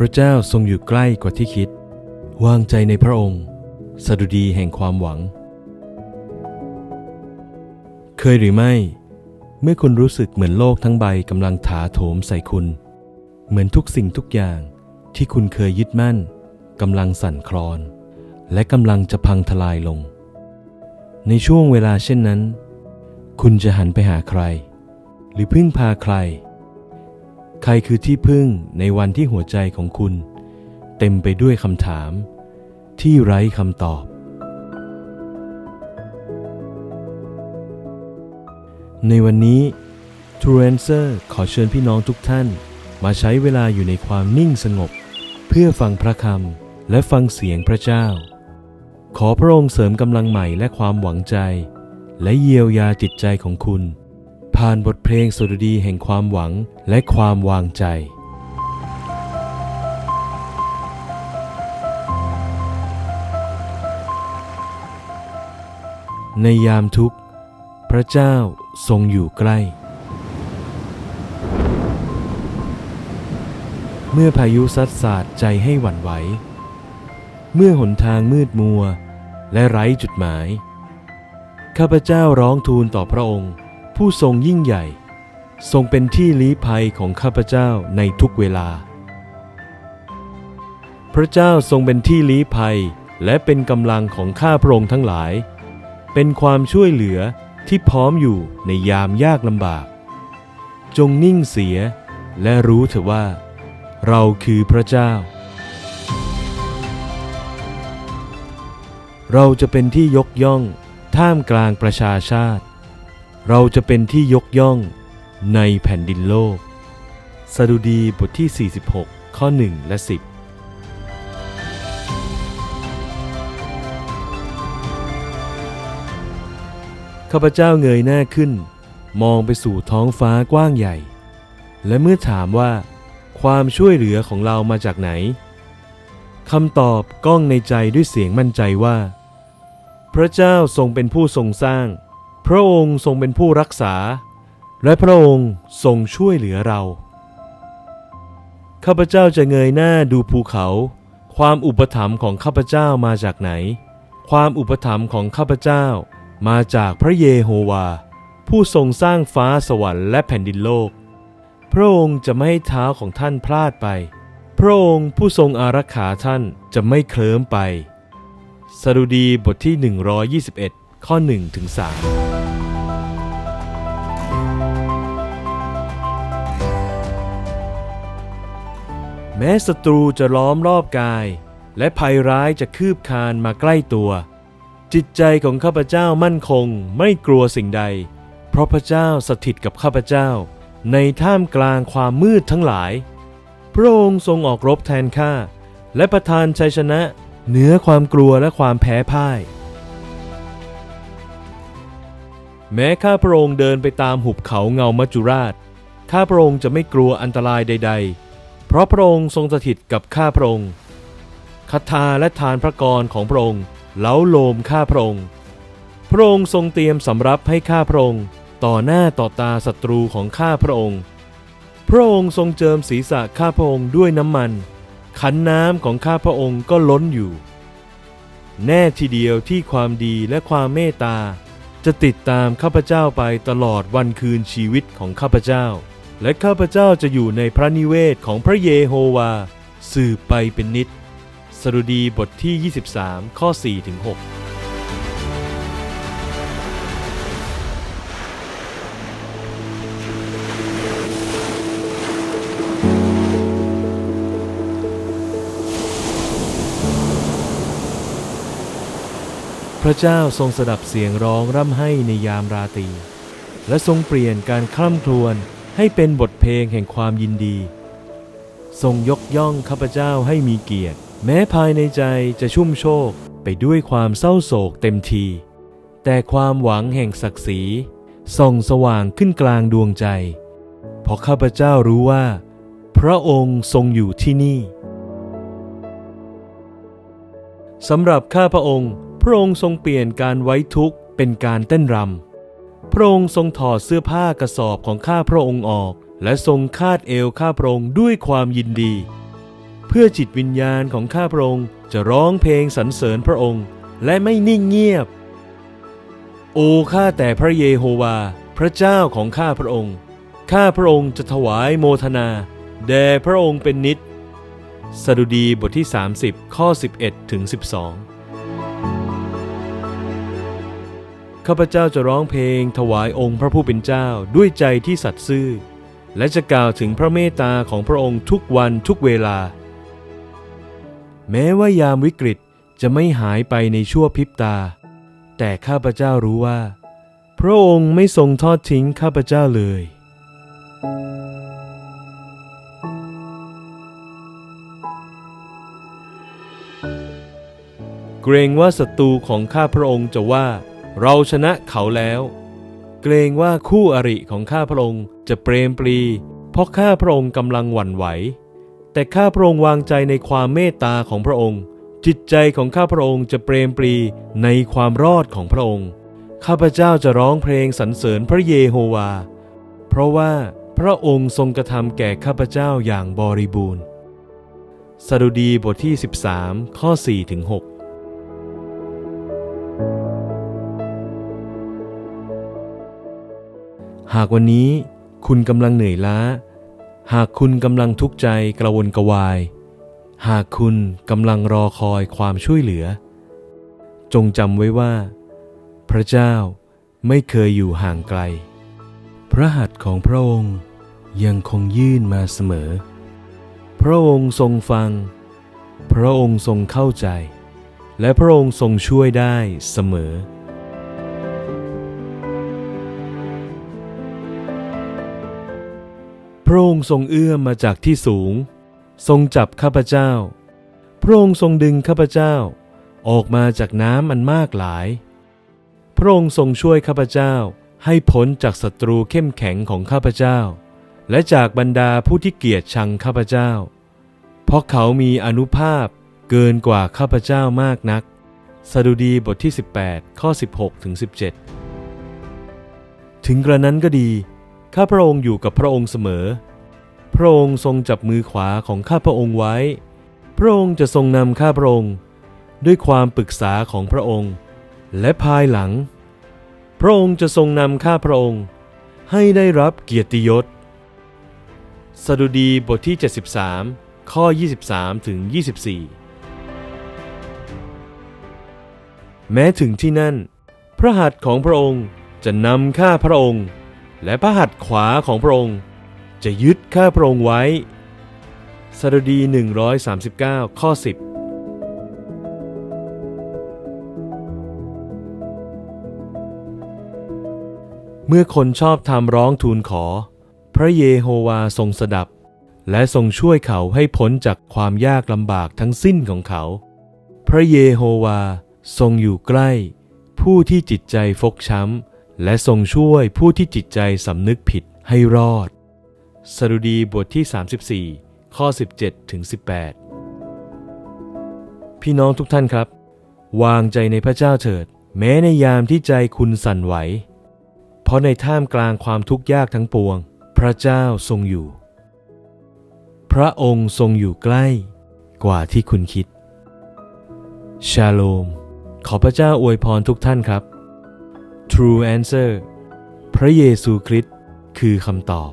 พระเจ้าทรงอยู่ใกล้กว่าที่คิด วางใจในพระองค์ สดุดีแห่งความหวัง เคยหรือไม่ เมื่อคุณรู้สึกเหมือนโลกทั้งใบกำลังถาโถมใส่คุณ เหมือนทุกสิ่งทุกอย่างที่คุณเคยยึดมั่นกำลังสั่นคลอน และกำลังจะพังทลายลง ในช่วงเวลาเช่นนั้น คุณจะหันไปหาใคร หรือพึ่งพาใคร ใครคือที่พึ่งในวันที่หัวใจของคุณ เต็มไปด้วยคำถาม ที่ไร้คำตอบ ในวันนี้ t r u a n c e r ขอเชิญพี่น้องทุกท่าน มาใช้เวลาอยู่ในความนิ่งสงบ เพื่อฟังพระคำและฟังเสียงพระเจ้า ขอพระองค์เสริมกำลังใหม่และความหวังใจ และเยียวยาจิตใจของคุณ ผ่านบทเพลงสดุดีแห่งความหวังและความวางใจ ในยามทุกข์ พระเจ้าทรงอยู่ใกล้ เมื่อพายุซัดสาดใจให้หวั่นไหว เมื่อหนทางมืดมัวและไร้จุดหมาย ข้าพเจ้าร้องทูลต่อพระองค์ ผู้ทรงยิ่งใหญ่ ทรงเป็นที่ลี้ภัยของข้าพเจ้าในทุกเวลา พระเจ้าทรงเป็นที่ลี้ภัยและเป็นกำลังของข้าพระองค์ทั้งหลาย เป็นความช่วยเหลือที่พร้อมอยู่ในยามยากลำบาก จงนิ่งเสียและรู้เถอะว่า เราคือพระเจ้า เราจะเป็นที่ยกย่องท่ามกลางประชาชาติ เราจะเป็นที่ยกย่องในแผ่นดินโลก สดุดีบทที่ 46 ข้อ 1 และ 10ข้าพเจ้าเงยหน้าขึ้น มองไปสู่ท้องฟ้ากว้างใหญ่ และเมื่อถามว่า ความช่วยเหลือของเรามาจากไหนคำตอบก้องในใจด้วยเสียงมั่นใจว่า พระเจ้าทรงเป็นผู้ทรงสร้าง พระองค์ทรงเป็นผู้รักษา และพระองค์ทรงช่วยเหลือเรา ข้าพเจ้าจะเงยหน้าดูภูเขา ความอุปถัมภ์ของข้าพเจ้ามาจากไหน ความอุปถัมภ์ของข้าพเจ้ามาจากพระเยโฮวา ผู้ทรงสร้างฟ้าสวรรค์และแผ่นดินโลก พระองค์จะไม่ให้เท้าของท่านพลาดไป พระองค์ผู้ทรงอารักขาท่านจะไม่เคลิ้มไปสดุดีบทที่ 121 ข้อ1ถึง3 แม้ศัตรูจะล้อมรอบกาย และภัยร้ายจะคืบคลานมาใกล้ตัว จิตใจของข้าพเจ้ามั่นคงไม่กลัวสิ่งใด เพราะพระเจ้าสถิตกับข้าพเจ้า ในท่ามกลางความมืดทั้งหลาย พระองค์ทรงออกรบแทนข้าและประทานชัยชนะเหนือความกลัวและความแพ้พ่าย แม้ข้าพระองค์เดินไปตามหุบเขาเงามัจจุราช ข้าพระองค์จะไม่กลัวอันตรายใด ๆ เพราะพระองค์ทรงสถิตกับข้าพระองค์คาถาและทานพระกรของพระองค์เล้าโลมข้าพระองค์ พระองค์ทรงเตรียมสำรับให้ข้าพระองค์ต่อหน้าต่อตาศัตรูของข้าพระองค์ พระองค์ทรงเจิมศีรษะข้าพระองค์ด้วยน้ำมัน ขันน้ำของข้าพระองค์ก็ล้นอยู่ แน่ทีเดียวที่ความดีและความเมตตาจะติดตามข้าพเจ้าไปตลอดวันคืนชีวิตของข้าพเจ้า และข้าพเจ้าจะอยู่ในพระนิเวศของพระเยโฮวา สืบไปเป็นนิจสดุดีบทที่ 23 ข้อ 4 ถึง 6 พระเจ้าทรงสดับเสียงร้องร่ำไห้ในยามราตรี และทรงเปลี่ยนการคล่ำครวญ ให้เป็นบทเพลงแห่งความยินดี ทรงยกย่องข้าพเจ้าให้มีเกียรติ แม้ภายในใจจะชุ่มโชคไปด้วยความเศร้าโศกเต็มที แต่ความหวังแห่งศักดิ์ศรีส่องสว่างขึ้นกลางดวงใจ เพราะข้าพเจ้ารู้ว่า พระองค์ทรงอยู่ที่นี่สำหรับข้าพระองค์ พระองค์ทรงเปลี่ยนการไว้ทุกข์เป็นการเต้นรำ ระองค์ทรงถอดเสื้อผ้ากระสอบของข้าพระองค์ออก และทรงคาดเอวข้าพระองค์ด้วยความยินดี เพื่อจิตวิญญาณของข้าพระองค์จะร้องเพลงสรรเสริญพระองค์ และไม่นิ่งเงียบ โอ้ข้าแต่พระเยโฮวา พระเจ้าของข้าพระองค์ ข้าพระองค์จะถวายโมทนา แด่พระองค์เป็นนิจสดุดีบทที่ 30 ข้อ 11ถึง12 ข้าพเจ้าจะร้องเพลง ถวายองค์พระผู้เป็นเจ้าด้วยใจที่สัตย์ซื่อ และจะกล่าวถึงพระเมตตาของพระองค์ทุกวันทุกเวลา แม้ว่ายามวิกฤตจะไม่หายไปในชั่วพริบตา แต่ข้าพเจ้ารู้ว่า พระองค์ไม่ทรงทอดทิ้งข้าพเจ้าเลย เกรงว่าศัตรูของข้าพระองค์จะว่า เราชนะเขาแล้ว เกรงว่าคู่อริของข้าพระองค์จะเปรมปรี เพราะข้าพระองค์กำลังหวั่นไหว แต่ข้าพระองค์วางใจในความเมตตาของพระองค์ จิตใจของข้าพระองค์จะเปรมปรีในความรอดของพระองค์ ข้าพเจ้าจะร้องเพลงสรรเสริญพระเยโฮวา เพราะว่าพระองค์ทรงกระทำแก่ข้าพเจ้าอย่างบริบูรณ์สดุดีบทที่ 13 ข้อ4ถึง6 หากวันนี้คุณกำลังเหนื่อยล้า หากคุณกำลังทุกข์ใจกระวนกระวาย หากคุณกำลังรอคอยความช่วยเหลือ จงจำไว้ว่า พระเจ้าไม่เคยอยู่ห่างไกล พระหัตถ์ของพระองค์ยังคงยื่นมาเสมอ พระองค์ทรงฟัง พระองค์ทรงเข้าใจ และพระองค์ทรงช่วยได้เสมอ พระองค์ทรงเอื้อมมาจากที่สูง ทรงจับข้าพเจ้า พระองค์ทรงดึงข้าพเจ้า ออกมาจากน้ำอันมากหลาย พระองค์ทรงช่วยข้าพเจ้าให้พ้นจากศัตรูเข้มแข็งของข้าพเจ้า และจากบรรดาผู้ที่เกลียดชังข้าพเจ้า เพราะเขามีอนุภาพเกินกว่าข้าพเจ้ามากนัก สดุดีบทที่ 18 ข้อ 16ถึง17 ถึงกระนั้นก็ดี ข้าพระองค์อยู่กับพระองค์เสมอ พระองค์ทรงจับมือขวาของข้าพระองค์ไว้ พระองค์จะทรงนำข้าพระองค์ ด้วยความปรึกษาของพระองค์ และภายหลัง พระองค์จะทรงนำข้าพระองค์ ให้ได้รับเกียรติยศ สดุดีบทที่ 73 ข้อ 23 ถึง 24 แม้ถึงที่นั่น พระหัตถ์ของพระองค์จะนำข้าพระองค์ และพระหัตถ์ขวาของพระองค์ จะยึดข้าพระองค์ไว้สดุดี 139 ข้อ 10เมื่อคนชอบทำร้องทูลขอ พระเยโฮวาทรงสดับ และทรงช่วยเขาให้พ้นจากความยากลำบากทั้งสิ้นของเขา พระเยโฮวาทรงอยู่ใกล้ ผู้ที่จิตใจฟกช้ำ และทรงช่วยผู้ที่จิตใจสำนึกผิดให้รอดสดุดีบทที่ 34 ข้อ 17ถึง18 พี่น้องทุกท่านครับ วางใจในพระเจ้าเถิด แม้ในยามที่ใจคุณสั่นไหว เพราะในท่ามกลางความทุกข์ยากทั้งปวง พระเจ้าทรงอยู่ พระองค์ทรงอยู่ใกล้กว่าที่คุณคิด ชาโลม ขอพระเจ้าอวยพรทุกท่านครับ True Answer พระเยซูคริสต์คือคำตอบ